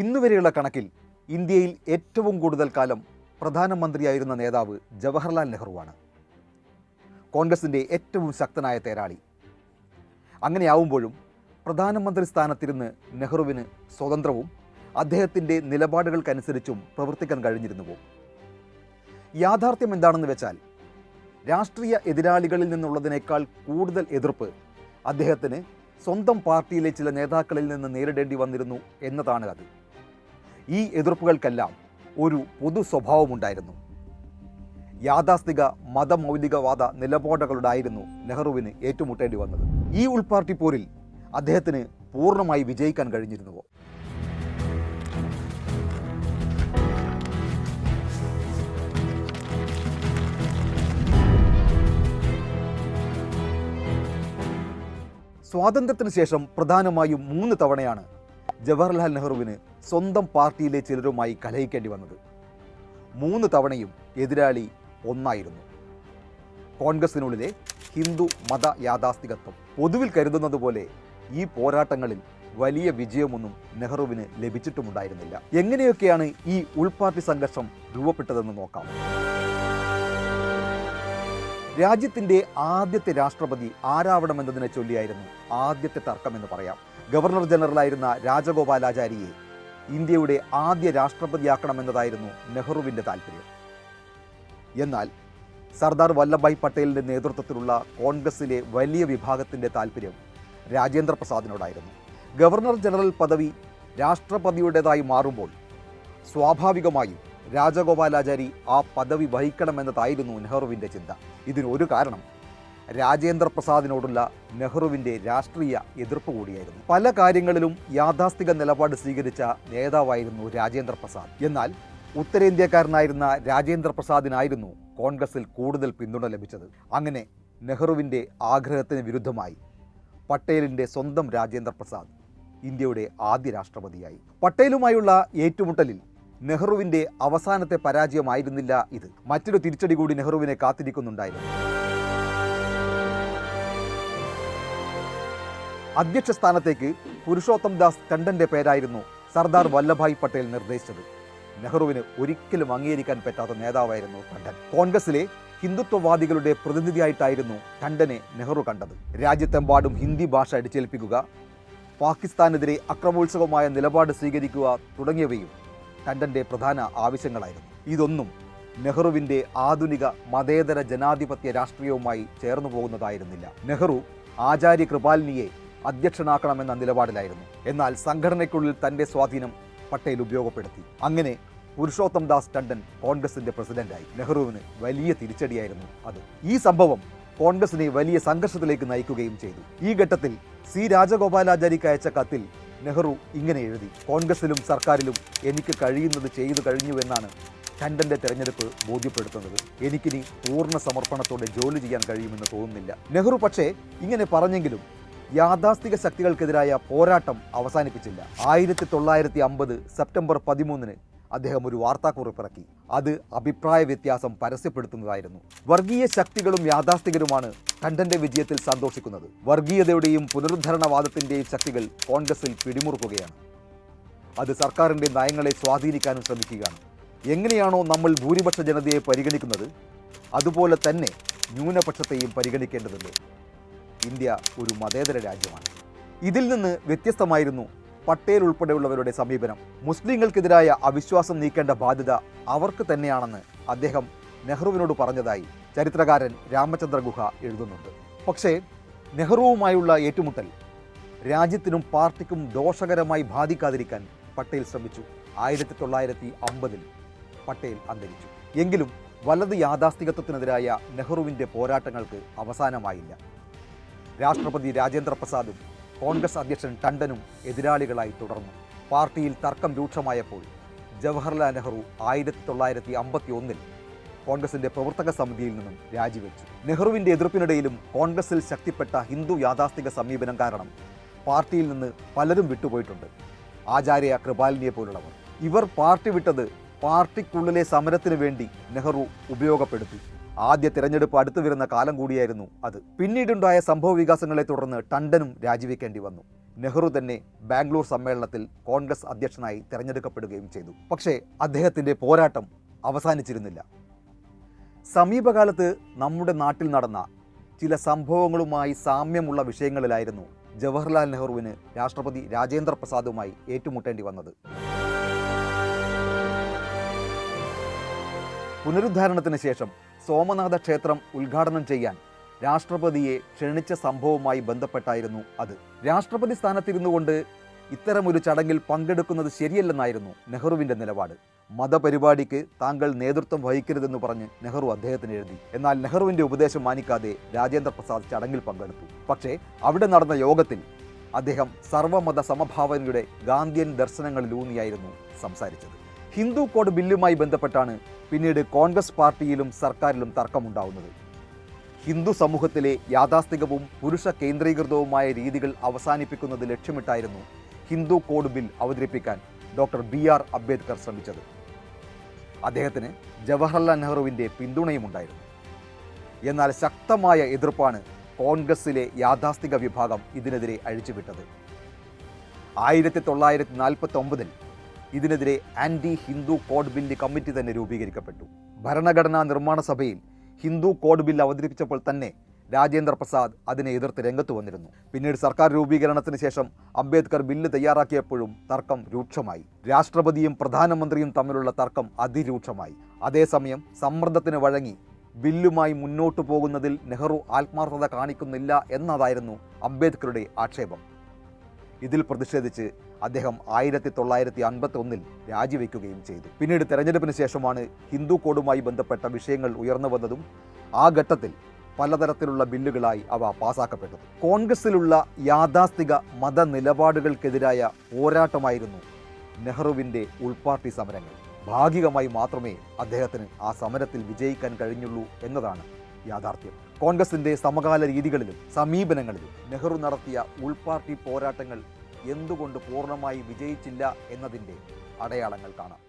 ഇന്നുവരെയുള്ള കണക്കിൽ ഇന്ത്യയിൽ ഏറ്റവും കൂടുതൽ കാലം പ്രധാനമന്ത്രിയായിരുന്ന നേതാവ് ജവഹർലാൽ നെഹ്റുവാണ്. കോൺഗ്രസിന്റെ ഏറ്റവും ശക്തനായ തേരാളി. അങ്ങനെയാവുമ്പോഴും പ്രധാനമന്ത്രി സ്ഥാനത്തിരുന്ന് നെഹ്റുവിന് സ്വതന്ത്രവും അദ്ദേഹത്തിന്റെ നിലപാടുകൾക്കനുസരിച്ചും പ്രവർത്തിക്കാൻ കഴിഞ്ഞിരുന്നുവോ? യാഥാർത്ഥ്യം എന്താണെന്ന് വെച്ചാൽ രാഷ്ട്രീയ എതിരാളികളിൽ നിന്നുള്ളതിനേക്കാൾ കൂടുതൽ എതിർപ്പ് അദ്ദേഹത്തിന് സ്വന്തം പാർട്ടിയിലെ ചില നേതാക്കളിൽ നിന്ന് നേരിടേണ്ടി വന്നിരുന്നു എന്നതാണ് അത് ഈ എതിർപ്പുകൾക്കെല്ലാം ഒരു പൊതു സ്വഭാവമുണ്ടായിരുന്നു. യാഥാസ്ഥിക മതമൗലികവാദ നിലപാടുകളുടായിരുന്നു നെഹ്റുവിന് ഏറ്റുമുട്ടേണ്ടി വന്നത്. ഈ ഉൾപാർട്ടി പോരിൽ അദ്ദേഹത്തിന് പൂർണമായി വിജയിക്കാൻ കഴിഞ്ഞിരുന്നുവോ? സ്വാതന്ത്ര്യത്തിന് ശേഷം പ്രധാനമായും മൂന്ന് തവണയാണ് ജവഹർലാൽ നെഹ്റുവിന് സ്വന്തം പാർട്ടിയിലെ ചിലരുമായി കലഹിക്കേണ്ടി വന്നത്. മൂന്ന് തവണയും എതിരാളി ഒന്നായിരുന്നു. കോൺഗ്രസിനുള്ളിലെ ഹിന്ദു മത യാഥാസ്ഥികത്വം പൊതുവിൽ കരുതുന്നത് പോലെ ഈ പോരാട്ടങ്ങളിൽ വലിയ വിജയമൊന്നും നെഹ്റുവിന് ലഭിച്ചിട്ടുമുണ്ടായിരുന്നില്ല. എങ്ങനെയൊക്കെയാണ് ഈ ഉൾപാർട്ടി സംഘർഷം രൂപപ്പെട്ടതെന്ന് നോക്കാം. രാജ്യത്തിന്റെ ആദ്യത്തെ രാഷ്ട്രപതി ആരാവണമെന്നതിനെ ചൊല്ലിയായിരുന്നു ആദ്യത്തെ തർക്കമെന്ന് പറയാം. ഗവർണർ ജനറലായിരുന്ന രാജഗോപാലാചാരിയെ ഇന്ത്യയുടെ ആദ്യ രാഷ്ട്രപതിയാക്കണമെന്നതായിരുന്നു നെഹ്റുവിന്റെ താല്പര്യം. എന്നാൽ സർദാർ വല്ലഭായ് പട്ടേലിന്റെ നേതൃത്വത്തിലുള്ള കോൺഗ്രസിലെ വലിയ വിഭാഗത്തിന്റെ താല്പര്യം രാജേന്ദ്ര പ്രസാദിനോടായിരുന്നു. ഗവർണർ ജനറൽ പദവി രാഷ്ട്രപതിയുടേതായി മാറുമ്പോൾ സ്വാഭാവികമായും രാജഗോപാലാചാരി ആ പദവി വഹിക്കണമെന്നതായിരുന്നു നെഹ്റുവിന്റെ ചിന്ത. ഇതിനൊരു കാരണം രാജേന്ദ്ര പ്രസാദിനോടുള്ള നെഹ്റുവിന്റെ രാഷ്ട്രീയ എതിർപ്പ് കൂടിയായിരുന്നു. പല കാര്യങ്ങളിലും യാഥാസ്ഥിക നിലപാട് സ്വീകരിച്ച നേതാവായിരുന്നു രാജേന്ദ്ര പ്രസാദ് എന്നാൽ ഉത്തരേന്ത്യക്കാരനായിരുന്ന രാജേന്ദ്ര പ്രസാദിനായിരുന്നു കോൺഗ്രസിൽ കൂടുതൽ പിന്തുണ ലഭിച്ചത്. അങ്ങനെ നെഹ്റുവിന്റെ ആഗ്രഹത്തിന് വിരുദ്ധമായി പട്ടേലിന്റെ സ്വന്തം രാജേന്ദ്ര പ്രസാദ് ഇന്ത്യയുടെ ആദ്യ രാഷ്ട്രപതിയായി. പട്ടേലുമായുള്ള ഏറ്റുമുട്ടലിൽ നെഹ്റുവിന്റെ അവസാനത്തെ പരാജയമായിരുന്നില്ല ഇത്. മറ്റൊരു തിരിച്ചടി കൂടി നെഹ്റുവിനെ കാത്തിരിക്കുന്നുണ്ടായിരുന്നു. അധ്യക്ഷ സ്ഥാനത്തേക്ക് പുരുഷോത്തം ദാസ് ടണ്ടന്റെ പേരായിരുന്നു സർദാർ വല്ലഭായ് പട്ടേൽ നിർദ്ദേശിച്ചത്. നെഹ്റുവിന് ഒരിക്കലും അംഗീകരിക്കാൻ പറ്റാത്ത നേതാവായിരുന്നു ടണ്ടൻ കോൺഗ്രസിലെ ഹിന്ദുത്വവാദികളുടെ പ്രതിനിധിയായിട്ടായിരുന്നു ടണ്ടനെ നെഹ്റു കണ്ടത്. രാജ്യത്തെമ്പാടും ഹിന്ദി ഭാഷ അടിച്ചേൽപ്പിക്കുക പാകിസ്ഥാനെതിരെ അക്രമോത്സവമായ നിലപാട് സ്വീകരിക്കുക തുടങ്ങിയവയും ടണ്ടന്റെ പ്രധാന ആവശ്യങ്ങളായിരുന്നു. ഇതൊന്നും നെഹ്റുവിന്റെ ആധുനിക മതേതര ജനാധിപത്യ രാഷ്ട്രീയവുമായി ചേർന്നു പോകുന്നതായിരുന്നില്ല. നെഹ്റു ആചാര്യ കൃപാലിനിയെ അധ്യക്ഷനാക്കണമെന്ന നിലപാടിലായിരുന്നു. എന്നാൽ സംഘടനയ്ക്കുള്ളിൽ തന്റെ സ്വാധീനം പട്ടേൽ ഉപയോഗപ്പെടുത്തി. അങ്ങനെ പുരുഷോത്തം ദാസ് ടണ്ടൻ കോൺഗ്രസിന്റെ പ്രസിഡന്റായി. നെഹ്റുവിന് വലിയ തിരിച്ചടിയായിരുന്നു അത്. ഈ സംഭവം കോൺഗ്രസിനെ വലിയ സംഘർഷത്തിലേക്ക് നയിക്കുകയും ചെയ്തു. ഈ ഘട്ടത്തിൽ സി രാജഗോപാലാചാരിക്ക് അയച്ച കത്തിൽ നെഹ്റു ഇങ്ങനെ എഴുതി കോൺഗ്രസിലും സർക്കാരിലും എനിക്ക് കഴിയുന്നത് ചെയ്തു കഴിഞ്ഞുവെന്നാണ് ടണ്ടന്റെ തെരഞ്ഞെടുപ്പ് ബോധ്യപ്പെടുത്തുന്നത്. എനിക്കിനി പൂർണ സമർപ്പണത്തോടെ ജോലി ചെയ്യാൻ കഴിയുമെന്ന് തോന്നുന്നില്ല. നെഹ്റു പക്ഷേ ഇങ്ങനെ പറഞ്ഞെങ്കിലും യാഥാസ്ഥിക ശക്തികൾക്കെതിരായ പോരാട്ടം അവസാനിപ്പിച്ചില്ല. ആയിരത്തി തൊള്ളായിരത്തി അമ്പത് സെപ്റ്റംബർ പതിമൂന്നിന് അദ്ദേഹം ഒരു വാർത്താക്കുറിപ്പിറക്കി അത് അഭിപ്രായ വ്യത്യാസം പരസ്യപ്പെടുത്തുന്നതായിരുന്നു. വർഗീയ ശക്തികളും യാഥാസ്ഥികരുമാണ് കണ്ടന്റെ വിജയത്തിൽ സന്തോഷിക്കുന്നത്. വർഗീയതയുടെയും പുനരുദ്ധരണവാദത്തിന്റെയും ശക്തികൾ കോൺഗ്രസിൽ പിടിമുറുക്കുകയാണ്. അത് സർക്കാരിന്റെ നയങ്ങളെ സ്വാധീനിക്കാനും ശ്രമിക്കുകയാണ്. എങ്ങനെയാണോ നമ്മൾ ഭൂരിപക്ഷ ജനതയെ പരിഗണിക്കുന്നത് അതുപോലെ തന്നെ ന്യൂനപക്ഷത്തെയും പരിഗണിക്കേണ്ടതുണ്ട്. ഇന്ത്യ ഒരു മതേതര രാജ്യമാണ്. ഇതിൽ നിന്ന് വ്യത്യസ്തമായിരുന്നു പട്ടേൽ ഉൾപ്പെടെയുള്ളവരുടെ സമീപനം. മുസ്ലിങ്ങൾക്കെതിരായ അവിശ്വാസം നീക്കേണ്ട ബാധ്യത അവർക്ക് തന്നെയാണെന്ന് അദ്ദേഹം നെഹ്റുവിനോട് പറഞ്ഞതായി ചരിത്രകാരൻ രാമചന്ദ്ര ഗുഹ എഴുതുന്നുണ്ട്. പക്ഷേ നെഹ്റുവുമായുള്ള ഏറ്റുമുട്ടൽ രാജ്യത്തിനും പാർട്ടിക്കും ദോഷകരമായി ബാധിക്കാതിരിക്കാൻ പട്ടേൽ ശ്രമിച്ചു. ആയിരത്തി തൊള്ളായിരത്തി അമ്പതിൽ പട്ടേൽ അന്തരിച്ചു. എങ്കിലും വലത് യാഥാസ്ഥികത്വത്തിനെതിരായ നെഹ്റുവിന്റെ പോരാട്ടങ്ങൾക്ക് അവസാനമായില്ല. രാഷ്ട്രപതി രാജേന്ദ്ര പ്രസാദും കോൺഗ്രസ് അധ്യക്ഷൻ ടണ്ടനും എതിരാളികളായി തുടർന്നു. പാർട്ടിയിൽ തർക്കം രൂക്ഷമായപ്പോൾ ജവഹർലാൽ നെഹ്റു ആയിരത്തി തൊള്ളായിരത്തി അമ്പത്തി ഒന്നിൽ കോൺഗ്രസിന്റെ പ്രവർത്തക സമിതിയിൽ നിന്നും രാജിവെച്ചു. നെഹ്റുവിന്റെ എതിർപ്പിനിടയിലും കോൺഗ്രസിൽ ശക്തിപ്പെട്ട ഹിന്ദു യാഥാസ്ഥിക സമീപനം കാരണം പാർട്ടിയിൽ നിന്ന് പലരും വിട്ടുപോയിട്ടുണ്ട്. ആചാര്യ കൃപാലിനിയെ പോലുള്ളവർ. ഇവർ പാർട്ടി വിട്ടത് പാർട്ടിക്കുള്ളിലെ സമരത്തിനു വേണ്ടി നെഹ്റു ഉപയോഗപ്പെടുത്തി. ആദ്യ തിരഞ്ഞെടുപ്പ് അടുത്തു വരുന്ന കാലം കൂടിയായിരുന്നു അത്. പിന്നീടുണ്ടായ സംഭവ വികാസങ്ങളെ തുടർന്ന് ടണ്ടനും രാജിവെക്കേണ്ടി വന്നു. നെഹ്റു തന്നെ ബാംഗ്ലൂർ സമ്മേളനത്തിൽ കോൺഗ്രസ് അധ്യക്ഷനായി തിരഞ്ഞെടുക്കപ്പെടുകയും ചെയ്തു. പക്ഷേ അദ്ദേഹത്തിന്റെ പോരാട്ടം അവസാനിച്ചിരുന്നില്ല. സമീപകാലത്ത് നമ്മുടെ നാട്ടിൽ നടന്ന ചില സംഭവങ്ങളുമായി സാമ്യമുള്ള വിഷയങ്ങളിലായിരുന്നു ജവഹർലാൽ നെഹ്റുവിന് രാഷ്ട്രപതി രാജേന്ദ്ര പ്രസാദുമായി ഏറ്റുമുട്ടേണ്ടി വന്നത്. പുനരുദ്ധാരണത്തിന് ശേഷം സോമനാഥ ക്ഷേത്രം ഉദ്ഘാടനം ചെയ്യാൻ രാഷ്ട്രപതിയെ ക്ഷണിച്ച സംഭവവുമായി ബന്ധപ്പെട്ടായിരുന്നു അത്. രാഷ്ട്രപതി സ്ഥാനത്തിരുന്നു കൊണ്ട് ഇത്തരമൊരു ചടങ്ങിൽ പങ്കെടുക്കുന്നത് ശരിയല്ലെന്നായിരുന്നു നെഹ്റുവിന്റെ നിലപാട്. മതപരിപാടിക്ക് താങ്കൾ നേതൃത്വം വഹിക്കരുതെന്ന് പറഞ്ഞ് നെഹ്റു അദ്ദേഹത്തിന് എഴുതി. എന്നാൽ നെഹ്റുവിന്റെ ഉപദേശം മാനിക്കാതെ രാജേന്ദ്ര പ്രസാദ് ചടങ്ങിൽ പങ്കെടുത്തു. പക്ഷേ അവിടെ നടന്ന യോഗത്തിൽ അദ്ദേഹം സർവമത സമഭാവനയുടെ ഗാന്ധിയൻ ദർശനങ്ങളിലൂന്നിയായിരുന്നു സംസാരിച്ചത്. ഹിന്ദു കോഡ് ബില്ലുമായി ബന്ധപ്പെട്ടാണ് പിന്നീട് കോൺഗ്രസ് പാർട്ടിയിലും സർക്കാരിലും തർക്കമുണ്ടാവുന്നത്. ഹിന്ദു സമൂഹത്തിലെ യാഥാസ്ഥികവും പുരുഷ കേന്ദ്രീകൃതവുമായ രീതികൾ അവസാനിപ്പിക്കുന്നത് ലക്ഷ്യമിട്ടായിരുന്നു ഹിന്ദു കോഡ് ബിൽ അവതരിപ്പിക്കാൻ ഡോക്ടർ ബി ആർ അംബേദ്കർ ശ്രമിച്ചത്. അദ്ദേഹത്തിന് ജവഹർലാൽ നെഹ്റുവിന്റെ പിന്തുണയുമുണ്ടായിരുന്നു എന്നാൽ ശക്തമായ എതിർപ്പാണ് കോൺഗ്രസിലെ യാഥാസ്ഥിക വിഭാഗം ഇതിനെതിരെ അഴിച്ചുവിട്ടത്. ആയിരത്തി തൊള്ളായിരത്തി നാൽപ്പത്തി ഒമ്പതിൽ ഇതിനെതിരെ anti Hindu code bill committee തന്നെ രൂപീകരിക്കപ്പെട്ടു. ഭരണഘടനാ നിർമ്മാണ സഭയിൽ ഹിന്ദു കോഡ് ബില്ല് അവതരിപ്പിച്ചപ്പോൾ തന്നെ രാജേന്ദ്ര പ്രസാദ് അതിനെ എതിർത്ത് രംഗത്ത് വന്നിരുന്നു. പിന്നീട് സർക്കാർ രൂപീകരണത്തിന് ശേഷം അംബേദ്കർ ബില്ല് തയ്യാറാക്കിയപ്പോഴും തർക്കം രൂക്ഷമായി. രാഷ്ട്രപതിയും പ്രധാനമന്ത്രിയും തമ്മിലുള്ള തർക്കം അതിരൂക്ഷമായി. അതേസമയം സമ്മർദ്ദത്തിന് വഴങ്ങി ബില്ലുമായി മുന്നോട്ടു പോകുന്നതിൽ നെഹ്റു ആത്മാർത്ഥത കാണിക്കുന്നില്ല എന്നതായിരുന്നു അംബേദ്കറുടെ ആക്ഷേപം. ഇതിൽ പ്രതിഷേധിച്ച് അദ്ദേഹം ആയിരത്തി തൊള്ളായിരത്തി അൻപത്തി ഒന്നിൽ രാജിവെക്കുകയും ചെയ്തു. പിന്നീട് തെരഞ്ഞെടുപ്പിന് ശേഷമാണ് ഹിന്ദു കോഡുമായി ബന്ധപ്പെട്ട വിഷയങ്ങൾ ഉയർന്നു വന്നതും ആ ഘട്ടത്തിൽ പലതരത്തിലുള്ള ബില്ലുകളായി അവ പാസാക്കപ്പെട്ടത്. കോൺഗ്രസിലുള്ള യാഥാസ്ഥിക മത നിലപാടുകൾക്കെതിരായ പോരാട്ടമായിരുന്നു നെഹ്റുവിന്റെ ഉൾപാർട്ടി സമരങ്ങൾ. ഭാഗികമായി മാത്രമേ അദ്ദേഹത്തിന് ആ സമരത്തിൽ വിജയിക്കാൻ കഴിഞ്ഞുള്ളൂ എന്നതാണ് യാഥാർത്ഥ്യം. കോൺഗ്രസിന്റെ സമകാല രീതികളിലും സമീപനങ്ങളിലും നെഹ്റു നടത്തിയ ഉൾപാർട്ടി പോരാട്ടങ്ങൾ എന്തുകൊണ്ട് പൂർണമായി വിജയിച്ചില്ല എന്നതിന്റെ അടയാളങ്ങൾ കാണാം.